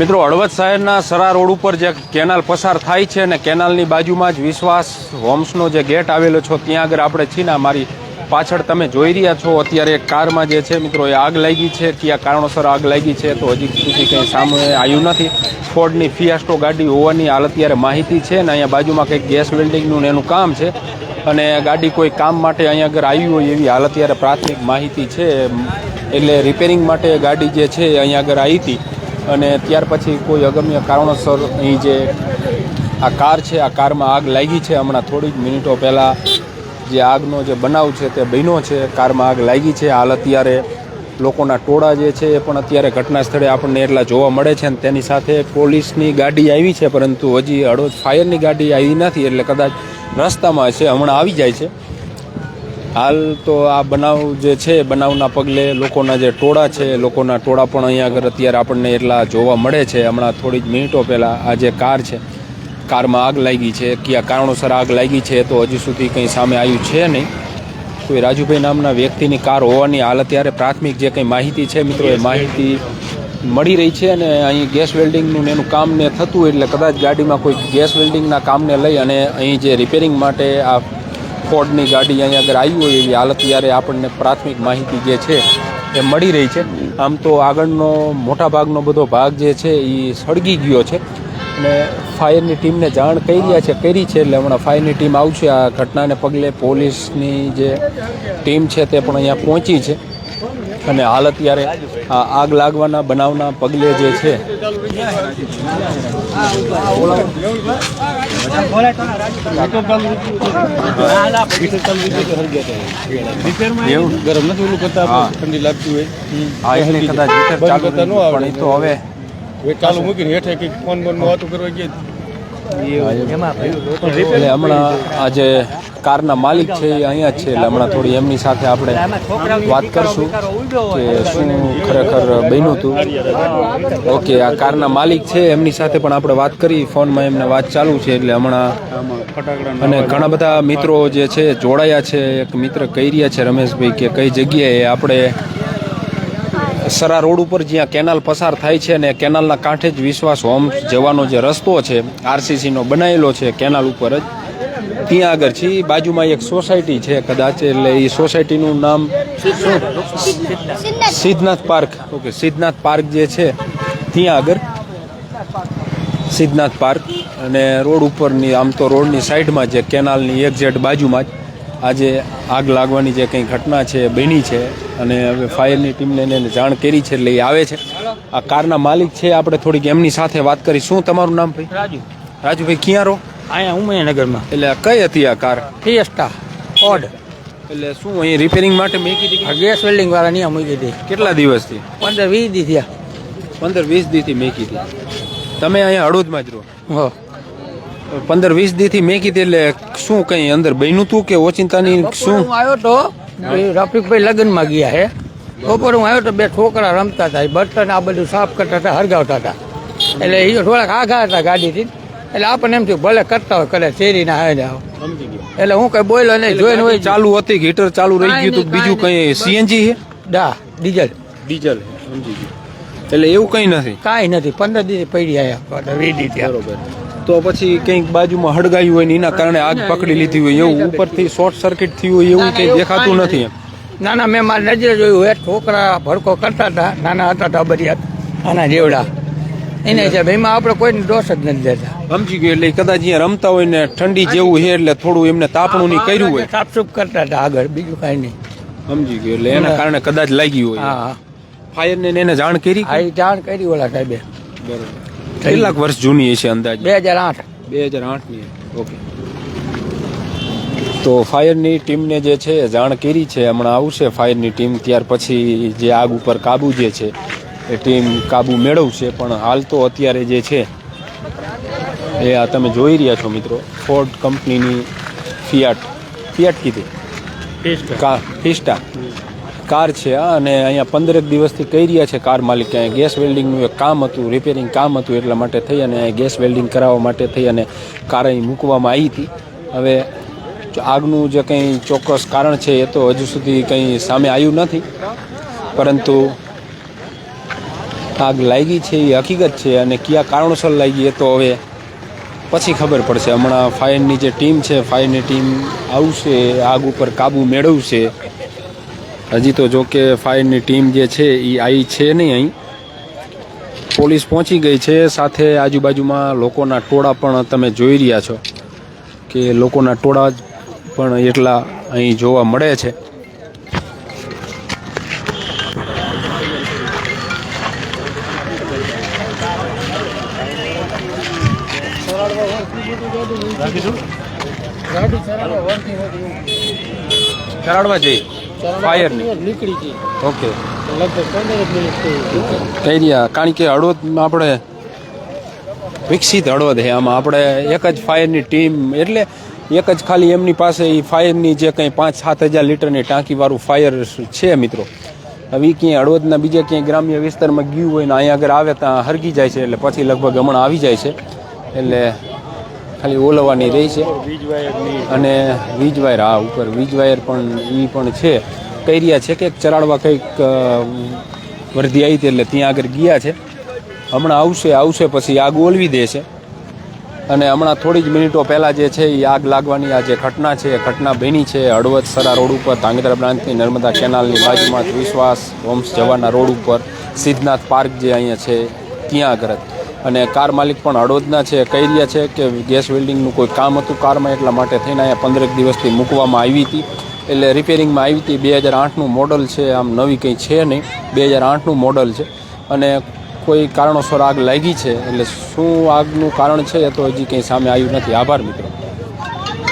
મિત્રો, હળવદ શહેરના સરા રોડ ઉપર જે કેનાલ પસાર થાય છે અને કેનાલની બાજુમાં જ વિશ્વાસ હોમ્સનો જે ગેટ આવેલો છો, ત્યાં આગળ આપણે છીએ મારી પાછળ તમે જોઈ રહ્યા છો, અત્યારે કારમાં જે છે, મિત્રો, એ આગ લાગી છે. કયા કારણોસર આગ લાગી છે તો હજી સુધી કંઈ સામે આવ્યું નથી. ફોર્ડની ફિયાસ્ટો ગાડી હોવાની હાલ અત્યારે માહિતી છે ને અહીંયા બાજુમાં કંઈક ગેસ વેલ્ડિંગનું એનું કામ છે. અને ગાડી કોઈ કામ માટે અહીંયા આગળ આવી હોય એવી હાલ અત્યારે પ્રાથમિક માહિતી છે. એટલે રિપેરિંગ માટે ગાડી જે છે અહીંયા આગળ આવી હતી. અને ત્યાર પછી કોઈ અગમ્ય કારણોસર અહીં જે આ કાર છે, આ કારમાં આગ લાગી છે. હમણાં થોડી જ મિનિટો પહેલાં જે આગનો જે બનાવ છે તે બન્યો છે. કારમાં આગ લાગી છે. હાલ અત્યારે લોકોના ટોળા જે છે એ પણ અત્યારે ઘટના સ્થળે આપણને એટલા જોવા મળે છે અને તેની સાથે પોલીસની ગાડી આવી છે, પરંતુ હજી હળવદ ફાયરની ગાડી આવી નથી એટલે કદાચ રસ્તામાં છે હમણાં આવી જાય છે. હાલ તો આ બનાવ જે છે, બનાવના પગલે લોકોના જે ટોળા છે, લોકોના ટોળા પણ અહીંયા આગળ અત્યારે આપણને એટલા જોવા મળે છે. હમણાં થોડી જ મિનિટો પહેલાં આ જે કાર છે, કારમાં આગ લાગી છે. કયા કારણોસર આગ લાગી છે તો હજી સુધી કંઈ સામે આવ્યું છે નહીં. તો એ રાજુભાઈ નામના વ્યક્તિની કાર હોવાની હાલ અત્યારે પ્રાથમિક જે કંઈ માહિતી છે મિત્રો, એ માહિતી મળી રહી છે અને અહીં ગેસ વેલ્ડિંગનું એનું કામ ને થતું એટલે કદાચ ગાડીમાં કોઈ ગેસ વેલ્ડિંગના કામને લઈ અને અહીં જે રિપેરિંગ માટે આ ફોર્ડની ગાડી અહીંયા આગળ આવી હોય એવી હાલત ત્યારે આપણને પ્રાથમિક માહિતી જે છે એ મળી રહી છે. આમ તો આગળનો મોટા ભાગનો બધો ભાગ જે છે એ સળગી ગયો છે અને ફાયરની ટીમને જાણ કરી રહ્યા છે, કરી છે એટલે હમણાં ફાયરની ટીમ આવશે. આ ઘટનાને પગલે પોલીસની જે ટીમ છે તે પણ અહીંયા પહોંચી છે. અને હાલ અત્યારે આ આગ લાગવાના બનાવના પગલે જે છે એવું? ગરમ નથી ઓલું કરતા ઠંડી લાગતી હોય. કદાચ ચાલુ કરતા ન આવડે. તો હવે હવે ચાલુ મૂકીને હેઠે કંઈક ફોન બોન વાતો કરવા ગયા. એટલે હમણાં આ જે કારના માલિક છે એ અહીંયા છે, એટલે હમણાં થોડી એમની સાથે આપણે વાત કરશું કે શું ખરેખર બન્યું હતું. ઓકે, આ કારના માલિક છે, એમની સાથે પણ આપણે વાત કરી. ફોનમાં એમને વાત ચાલુ છે, એટલે હમણાં અને ઘણા બધા મિત્રો જે છે, જોડાયા છે. એક મિત્ર કહી રહ્યા છે રમેશભાઈ કે કઈ જગ્યાએ આપણે સરા રોડ ઉપર જ્યાં કેનાલ પસાર થાય છે અને કેનાલના કાંઠે જ વિશ્વાસ હોમ જવાનો જે રસ્તો છે આરસીસીનો બનાવેલો છે કેનાલ ઉપર જ. ત્યાં આગળ છે એ બાજુમાં એક સોસાયટી છે કદાચ એટલે એ સોસાયટીનું નામ Siddhnath. Park. Okay Siddhnath park જે છે ત્યાં આગળ. સિદ્ધનાથ પાર્ક અને રોડ ઉપરની આમ તો રોડની સાઈડમાં જે કેનાલની એક્ઝેક્ટ બાજુમાં જ. આજે આગ લાગવાની જે કંઈ ઘટના છે બની છે અને હવે ફાયરની ટીમને એને જાણ કરી છે એટલે એ આવે છે. આ કારના માલિક છે આપણે થોડીક એમની સાથે વાત કરી. શું તમારું નામ ભાઈ? રાજુ. રાજુભાઈ ક્યાં રહો? અહીંયા ઉમયનગરમાં એટલે કઈ હતી આ કાર? ફિએસ્ટા. ઓડ. એટલે શું અહીં રિપેરિંગ માટે મેકી હતી ગેસ વેલ્ડિંગ વાળા નિયમ મૂકી હતી. કેટલા દિવસથી? પંદર વીસ દી થયા. પંદર વીસ દીથી મેકી હતી. તમે અહીંયા હળોદમાં જ રહો. હો. પંદર વીસ દીથી મેં કીધી એટલે શું કંઈ અંદર બન્યું તું કે ઓચિંતાની શું? હું આવ્યો તો રફીકભાઈ લગ્નમાં ગયા હે. બપોર હું આવ્યો તો બે છોકરા રમતા હતા બર્તન આ બધું સાફ કરતા હતા હરગાવતા હતા. એટલે એ થોડાક આઘા હતા ગાડીથી. એટલે આપણને એમ થયું ભલે કરતા હોય કરે શેરી ના આવે એટલે હું કઈ બોલ્યો નહીં જોઈને હોય ચાલુ હતી કે હીટર ચાલુ રહી ગયું હતું બીજું કંઈ સીએનજી છે ડા ડીઝલ. ડીઝલ સમજી ગયું. એટલે એવું કંઈ નથી. કાંઈ નથી પંદર દિવસ પડી આવ્યા વીસ દી થયા બરોબર. તો પછી કંઈક બાજુમાં હળગાયું હોય ને એના કારણે આગ પકડી લીધી હોય એવું ઉપરથી શોર્ટ સર્કિટ થયું હોય એવું કંઈ દેખાતું નથી. એમ ના ના મેં મારી નજરે જોયું એ છોકરા ભડકો કરતા હતા નાના હતા ટબરિયા આના જેવડા. એને છે એમાં આપણે કોઈને દોષ જ નથી દેતા. સમજી ગયું એટલે કદાચ અહીંયા રમતા હોય ને ઠંડી જેવું છે. એટલે થોડું એમને તાપણું ની કર્યું હોય. સાફસૂફ કરતા હતા આગળ બીજું કાંઈ નહીં. સમજી ગયું એટલે એના કારણે કદાચ લાગી હોય. હા. હા ફાયર ને એને જાણ કરી જાણ કરી ઓલા સાહેબે. બરોબર. કેટલાક વર્ષ જૂની હશે અંદાજે? બે હજાર આઠ. બે હજાર આઠની ઓકે. તો ફાયરની ટીમને જે છે જાણ કરી છે હમણાં આવશે ફાયરની ટીમ ત્યાર પછી જે આગ ઉપર કાબુ જે છે એ ટીમ કાબુ મેળવશે પણ હાલ તો અત્યારે જે છે એ આ તમે જોઈ રહ્યા છો મિત્રો ફોર્ડ કંપનીની ફિયાટ ફિયાટ કીધી? ફિસ્ટા કાર છે અને અહીંયા પંદરેક દિવસથી કહી રહ્યા છે કાર માલિક. અહીંયા ગેસ વેલ્ડિંગનું એક કામ હતું રિપેરિંગ કામ હતું એટલા માટે થઈ અને ગેસ વેલ્ડિંગ કરાવવા માટે થઈ અને કાર અહીં મૂકવામાં આવી હતી. હવે આગનું જે કંઈ ચોક્કસ કારણ છે એ તો હજુ સુધી કંઈ સામે આવ્યું નથી. પરંતુ આગ લાગી છે એ હકીકત છે અને કયા કારણોસર લાગી એ તો હવે પછી ખબર પડશે. હમણાં ફાયરની જે ટીમ છે, ફાયરની ટીમ આવશે, આગ ઉપર કાબુ મેળવશે. હજી તો જો કે ફાયરની ટીમ જે છે એ આવી છે નહીં અહીં. પોલીસ પહોંચી ગઈ છે સાથે આજુબાજુમાં લોકોના ટોળા પણ તમે જોઈ રહ્યા છો કે લોકોના ટોળા જ પણ એટલા અહીં જોવા મળે છે. કરાડવા જઈ. ફાયરની નીકળી ગઈ. ઓકે. લગભગ પંદર મિનિટ કઈ રહ્યા કારણ કે હળવદમાં આપણે વિકસિત હળવદ છે. આમાં આપણે એક જ ફાયરની ટીમ એટલે એક જ ખાલી એમની પાસે એ ફાયરની જે કંઈ પાંચ સાત હજાર લીટરની ટાંકીવાળું ફાયર છે મિત્રો. હવે ક્યાંય હળવદના બીજા ક્યાંય ગ્રામ્ય વિસ્તારમાં ગયું હોય ને અહીંયા આગળ આવે ત્યાં હરગી જાય છે એટલે પછી લગભગ હમણાં આવી જાય છે. એટલે ખાલી ઓલવવાની રહી છે. અને વીજ વાયર આ ઉપર વીજ વાયર પણ એ પણ છે. કહી રહ્યા છે કે ચરાડવા કંઈક વર્ધી આવી હતી એટલે ત્યાં આગળ ગયા છે. હમણાં આવશે આવશે પછી આગ ઓલવી દે છે. અને હમણાં થોડી જ મિનિટો પહેલાં જે છે એ આગ લાગવાની આ જે ઘટના છે એ ઘટના બની છે હળવદ સરા રોડ ઉપર ધાંગધ્રા બ્રાન્ચની નર્મદા કેનાલની બાજુમાં જ વિશ્વાસ હોમ્સ જવાના રોડ ઉપર સિદ્ધનાથ પાર્ક જે અહીંયા છે ત્યાં આગળ. અને કાર માલિક પણ હળવદના છે, કહી રહ્યા છે કે ગેસ વેલ્ડિંગનું કોઈ કામ હતું કારમાં, એટલા માટે થઈને અહીંયા પંદરેક દિવસથી મૂકવામાં આવી હતી. એટલે રિપેરિંગમાં આવી હતી. બે હજાર આઠનું મોડલ છે, આમ નવી કંઈ છે નહીં. બે હજાર આઠનું મોડલ છે. અને કોઈ કારણોસર આગ લાગી છે, એટલે શું આગનું કારણ છે તો હજી કંઈ સામે આવ્યું નથી. આભાર મિત્રો.